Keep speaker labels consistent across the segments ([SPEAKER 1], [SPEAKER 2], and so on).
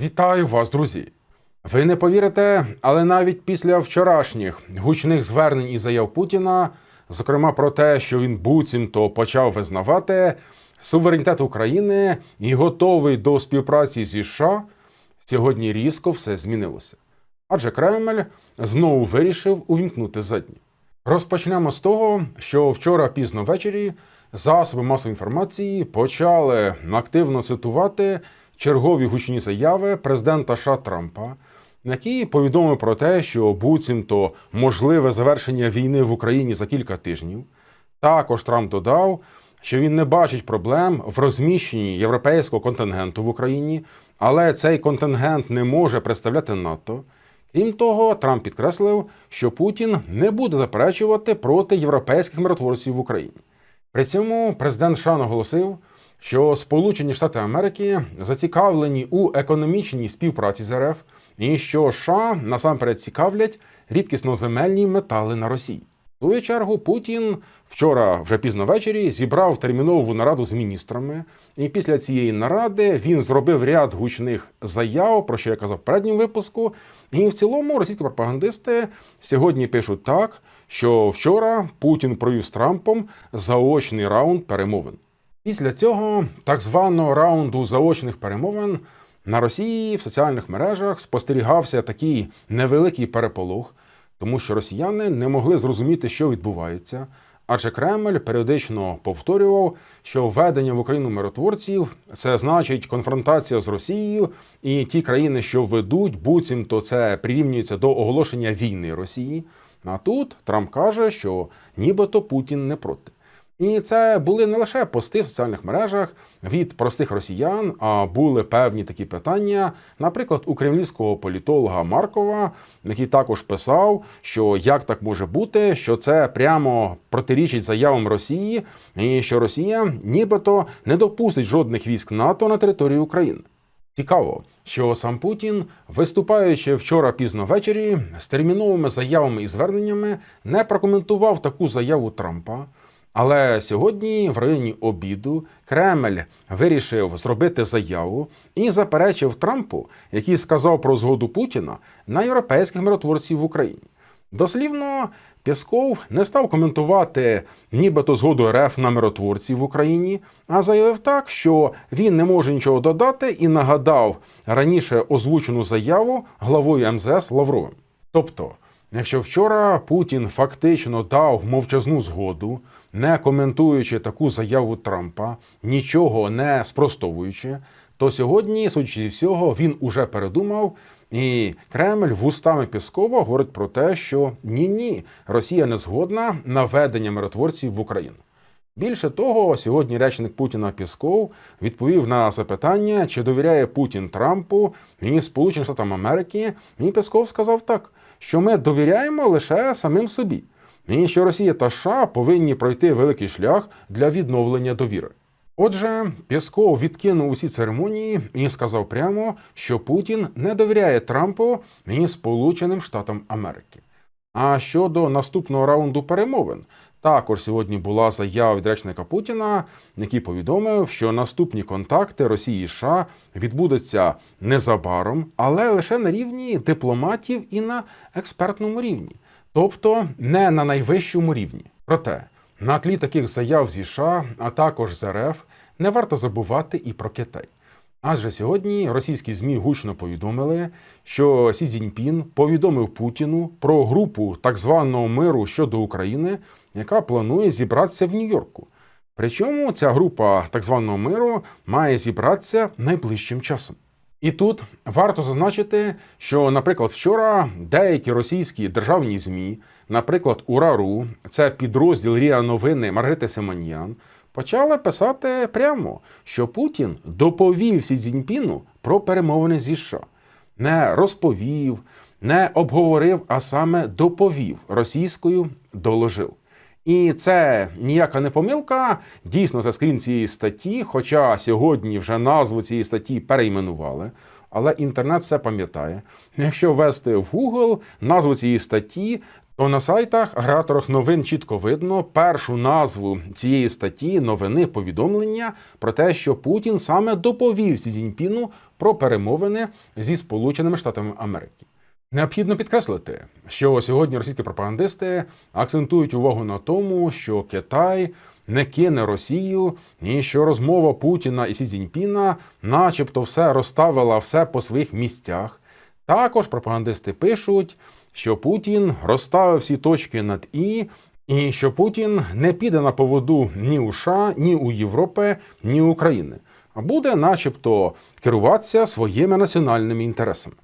[SPEAKER 1] Вітаю вас, друзі! Ви не повірите, але навіть після вчорашніх гучних звернень і заяв Путіна, зокрема про те, що він буцімто почав визнавати суверенітет України і готовий до співпраці зі США, сьогодні різко все змінилося. Адже Кремль знову вирішив увімкнути задні. Розпочнемо з того, що вчора пізно ввечері засоби масової інформації почали активно цитувати чергові гучні заяви президента США Трампа, які повідомив про те, що буцімто можливе завершення війни в Україні за кілька тижнів. Також Трамп додав, що він не бачить проблем в розміщенні європейського контингенту в Україні, але цей контингент не може представляти НАТО. Крім того, Трамп підкреслив, що Путін не буде заперечувати проти європейських миротворців в Україні. При цьому президент США наголосив, що Сполучені Штати Америки зацікавлені у економічній співпраці з РФ, і що США насамперед цікавлять рідкісноземельні метали на Росії. В свою чергу Путін вчора, вже пізно ввечері, зібрав термінову нараду з міністрами, і після цієї наради він зробив ряд гучних заяв, про що я казав в передньому випуску. І в цілому російські пропагандисти сьогодні пишуть так, що вчора Путін провів з Трампом заочний раунд перемовин. Після цього так званого раунду заочних перемовин на Росії в соціальних мережах спостерігався такий невеликий переполох, тому що росіяни не могли зрозуміти, що відбувається. Адже Кремль періодично повторював, що введення в Україну миротворців це значить конфронтація з Росією, і ті країни, що ведуть, буцімто це прирівнюється до оголошення війни Росії. А тут Трамп каже, що нібито Путін не проти. І це були не лише пости в соціальних мережах від простих росіян, а були певні такі питання, наприклад, у кремлівського політолога Маркова, який також писав, що як так може бути, що це прямо протирічить заявам Росії, і що Росія нібито не допустить жодних військ НАТО на територію України. Цікаво, що сам Путін, виступаючи вчора пізно ввечері, з терміновими заявами і зверненнями, не прокоментував таку заяву Трампа. Але сьогодні, в районі обіду, Кремль вирішив зробити заяву і заперечив Трампу, який сказав про згоду Путіна на європейських миротворців в Україні. Дослівно, Пєсков не став коментувати нібито згоду РФ на миротворців в Україні, а заявив так, що він не може нічого додати і нагадав раніше озвучену заяву главою МЗС Лавровим. Тобто, якщо вчора Путін фактично дав мовчазну згоду, не коментуючи таку заяву Трампа, нічого не спростовуючи, то сьогодні, судячи зі всього, він уже передумав. І Кремль вустами Піскова говорить про те, що ні, ні, Росія не згодна на ведення миротворців в Україну. Більше того, сьогодні речник Путіна Пісков відповів на запитання, чи довіряє Путін Трампу і Сполученим Штатам Америки. І Пісков сказав так, що ми довіряємо лише самим собі, і що Росія та США повинні пройти великий шлях для відновлення довіри. Отже, Пєсков відкинув усі церемонії і сказав прямо, що Путін не довіряє Трампу і Сполученим Штатам Америки. А щодо наступного раунду перемовин, також сьогодні була заява від речника Путіна, який повідомив, що наступні контакти Росії і США відбудуться незабаром, але лише на рівні дипломатів і на експертному рівні, тобто не на найвищому рівні. Проте на тлі таких заяв зі США, а також з РФ, не варто забувати і про Китай. Адже сьогодні російські ЗМІ гучно повідомили, що Сі Цзіньпін повідомив Путіну про групу так званого миру щодо України, яка планує зібратися в Нью-Йорку. Причому ця група так званого миру має зібратися найближчим часом. І тут варто зазначити, що, наприклад, вчора деякі російські державні ЗМІ, наприклад, Урару, це підрозділ Ріа Новини Маргарити Симоньян, почали писати прямо, що Путін доповів Сі Цзіньпіну про перемовини зі США. Не розповів, не обговорив, а саме доповів російською доложив. І це ніяка не помилка. Дійсно, це скрін цієї статті, хоча сьогодні вже назву цієї статті перейменували. Але інтернет все пам'ятає. Якщо ввести в Google назву цієї статті, то на сайтах агрегаторах новин чітко видно першу назву цієї статті новини повідомлення про те, що Путін саме доповів Сі Цзіньпіну про перемовини зі Сполученими Штатами Америки. Необхідно підкреслити, що сьогодні російські пропагандисти акцентують увагу на тому, що Китай не кине Росію, і що розмова Путіна і Сі Цзіньпіна начебто все розставила все по своїх місцях. Також пропагандисти пишуть, що Путін розставив всі точки над І, і що Путін не піде на поводу ні у США, ні у Європи, ні України, а буде, начебто, керуватися своїми національними інтересами.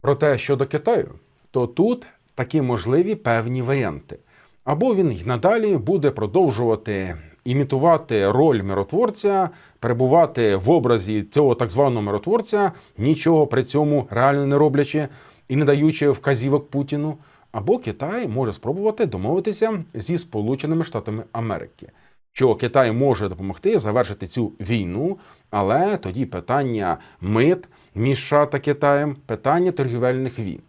[SPEAKER 1] Проте щодо Китаю, то тут такі можливі певні варіанти. Або він й надалі буде продовжувати імітувати роль миротворця, перебувати в образі цього так званого миротворця, нічого при цьому реально не роблячи і не даючи вказівок Путіну. Або Китай може спробувати домовитися зі Сполученими Штатами Америки, що Китай може допомогти завершити цю війну, але тоді питання мит між США та Китаєм, питання торгівельних війн.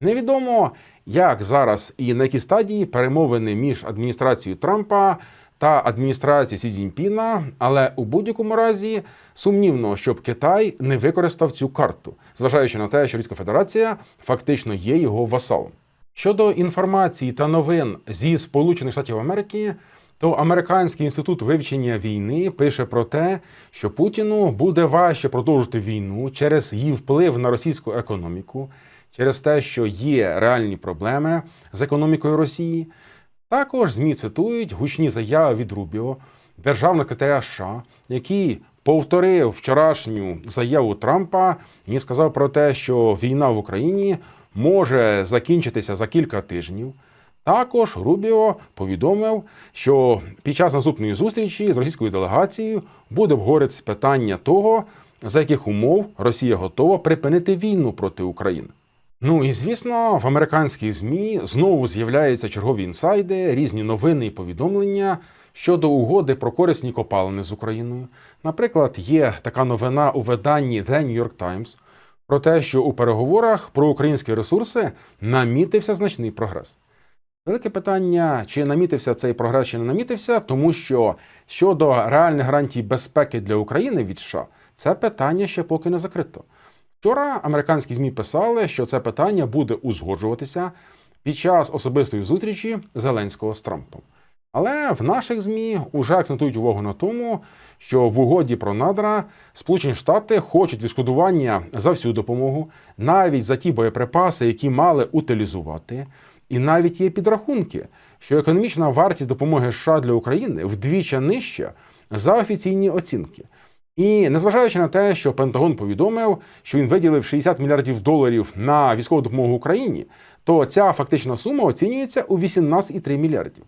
[SPEAKER 1] Невідомо, як зараз і на якій стадії перемовини між адміністрацією Трампа та адміністрацією Сі Цзіньпіна, але у будь-якому разі сумнівно, щоб Китай не використав цю карту, зважаючи на те, що Російська Федерація фактично є його васалом. Щодо інформації та новин зі Сполучених Штатів Америки, то Американський інститут вивчення війни пише про те, що Путіну буде важче продовжити війну через її вплив на російську економіку, через те, що є реальні проблеми з економікою Росії. Також ЗМІ цитують гучні заяви від Рубіо, державного секретаря США, який повторив вчорашню заяву Трампа і сказав про те, що війна в Україні може закінчитися за кілька тижнів. Також Рубіо повідомив, що під час наступної зустрічі з російською делегацією буде обговоритися питання того, за яких умов Росія готова припинити війну проти України. Ну і звісно, в американських змі знову з'являються чергові інсайди, різні новини і повідомлення щодо угоди про корисні копалини з Україною. Наприклад, є така новина у виданні The New York Times про те, що у переговорах про українські ресурси намітився значний прогрес. Велике питання, чи намітився цей прогрес, чи не намітився, тому що щодо реальних гарантій безпеки для України від США, це питання ще поки не закрито. Вчора американські ЗМІ писали, що це питання буде узгоджуватися під час особистої зустрічі Зеленського з Трампом. Але в наших ЗМІ вже акцентують увагу на тому, що в угоді про надра Сполучені Штати хочуть відшкодування за всю допомогу, навіть за ті боєприпаси, які мали утилізувати. І навіть є підрахунки, що економічна вартість допомоги США для України вдвічі нижча за офіційні оцінки. І незважаючи на те, що Пентагон повідомив, що він виділив 60 мільярдів доларів на військову допомогу Україні, то ця фактична сума оцінюється у 18,3 мільярдів.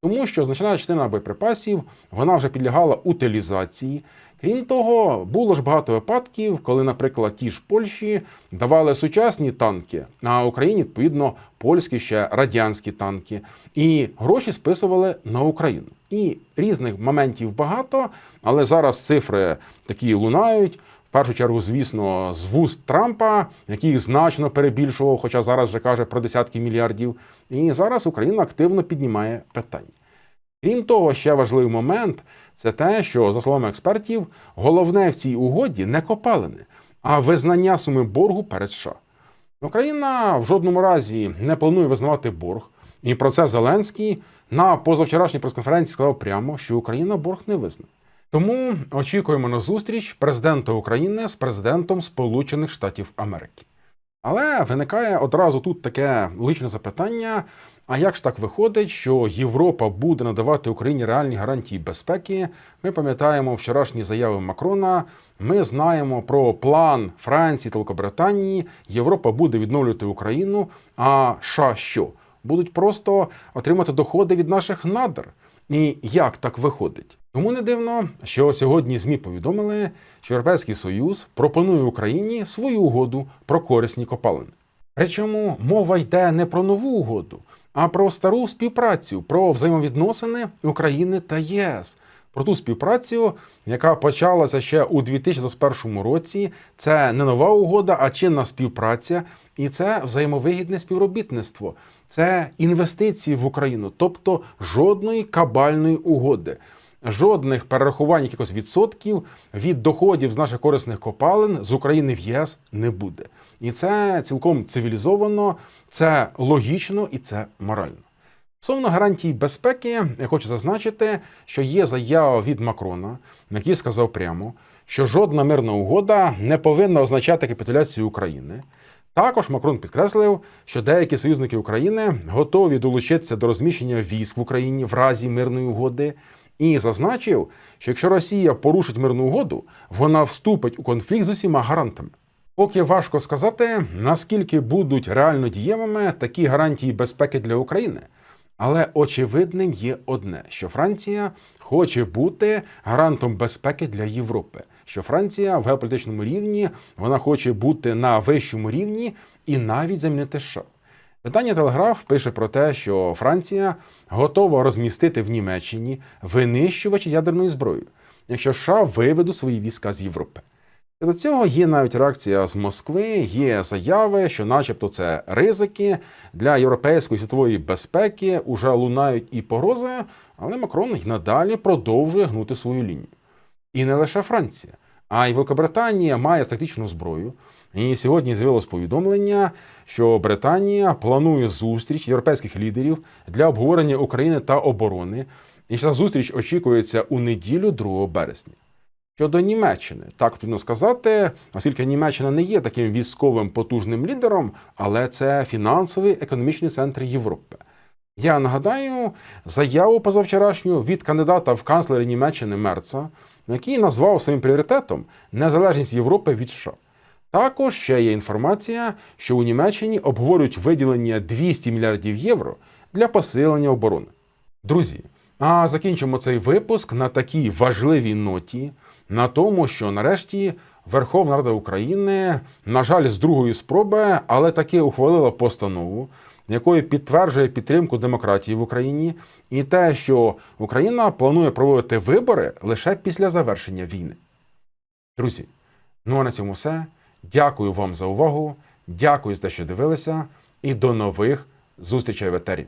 [SPEAKER 1] Тому що значна частина боєприпасів вона вже підлягала утилізації. Крім того, було ж багато випадків, коли, наприклад, ті ж Польщі давали сучасні танки, а Україні, відповідно, польські ще радянські танки, і гроші списували на Україну. І різних моментів багато, але зараз цифри такі лунають. В першу чергу, звісно, з вуст Трампа, який значно перебільшував, хоча зараз вже каже про десятки мільярдів. І зараз Україна активно піднімає питання. Крім того, ще важливий момент це те, що, за словами експертів, головне в цій угоді не копалини, а визнання суми боргу перед США. Україна в жодному разі не планує визнавати борг, і про це Зеленський на позавчорашній прес-конференції сказав прямо, що Україна борг не визнає. Тому очікуємо на зустріч президента України з президентом Сполучених Штатів Америки. Але виникає одразу тут таке личне запитання: а як ж так виходить, що Європа буде надавати Україні реальні гарантії безпеки? Ми пам'ятаємо вчорашні заяви Макрона. Ми знаємо про план Франції та Великобританії. Європа буде відновлювати Україну. А США що? Будуть просто отримати доходи від наших надр. І як так виходить? Тому не дивно, що сьогодні ЗМІ повідомили, що Європейський Союз пропонує Україні свою угоду про корисні копалини. Причому мова йде не про нову угоду, а про стару співпрацю, про взаємовідносини України та ЄС. про ту співпрацю, яка почалася ще у 2021 році. Це не нова угода, а чинна співпраця, і це взаємовигідне співробітництво. Це інвестиції в Україну, тобто жодної кабальної угоди. Жодних перерахувань якихось відсотків від доходів з наших корисних копалин з України в ЄС не буде. І це цілком цивілізовано, це логічно і це морально. Стосовно гарантій безпеки, я хочу зазначити, що є заява від Макрона, який сказав прямо, що жодна мирна угода не повинна означати капітуляцію України. Також Макрон підкреслив, що деякі союзники України готові долучитися до розміщення військ в Україні в разі мирної угоди, і зазначив, що якщо Росія порушить мирну угоду, вона вступить у конфлікт з усіма гарантами. Поки важко сказати, наскільки будуть реально дієвими такі гарантії безпеки для України. Але очевидним є одне: що Франція хоче бути гарантом безпеки для Європи. Що Франція в геополітичному рівні вона хоче бути на вищому рівні і навіть замінити США. Видання Телеграф пише про те, що Франція готова розмістити в Німеччині винищувачі ядерної зброї, якщо США виведуть свої війська з Європи. До цього є навіть реакція з Москви, є заяви, що, начебто, це ризики для європейської світової безпеки, уже лунають і погрози, але Макрон й надалі продовжує гнути свою лінію. І не лише Франція, а й Великобританія має стратегічну зброю. І сьогодні з'явилось повідомлення, що Британія планує зустріч європейських лідерів для обговорення України та оборони. І ця зустріч очікується у неділю 2 березня. Щодо Німеччини, так потрібно сказати, оскільки Німеччина не є таким військовим потужним лідером, але це фінансовий економічний центр Європи. Я нагадаю заяву позавчорашню від кандидата в канцлери Німеччини Мерца, який назвав своїм пріоритетом незалежність Європи від США. Також ще є інформація, що у Німеччині обговорюють виділення 200 мільярдів євро для посилення оборони. Друзі, а закінчимо цей випуск на такій важливій ноті, на тому, що нарешті Верховна Рада України, на жаль, з другої спроби, але таки ухвалила постанову, якою підтверджує підтримку демократії в Україні, і те, що Україна планує проводити вибори лише після завершення війни. Друзі, ну а на цьому все. Дякую вам за увагу. Дякую за те, що дивилися, і до нових зустрічей в етері.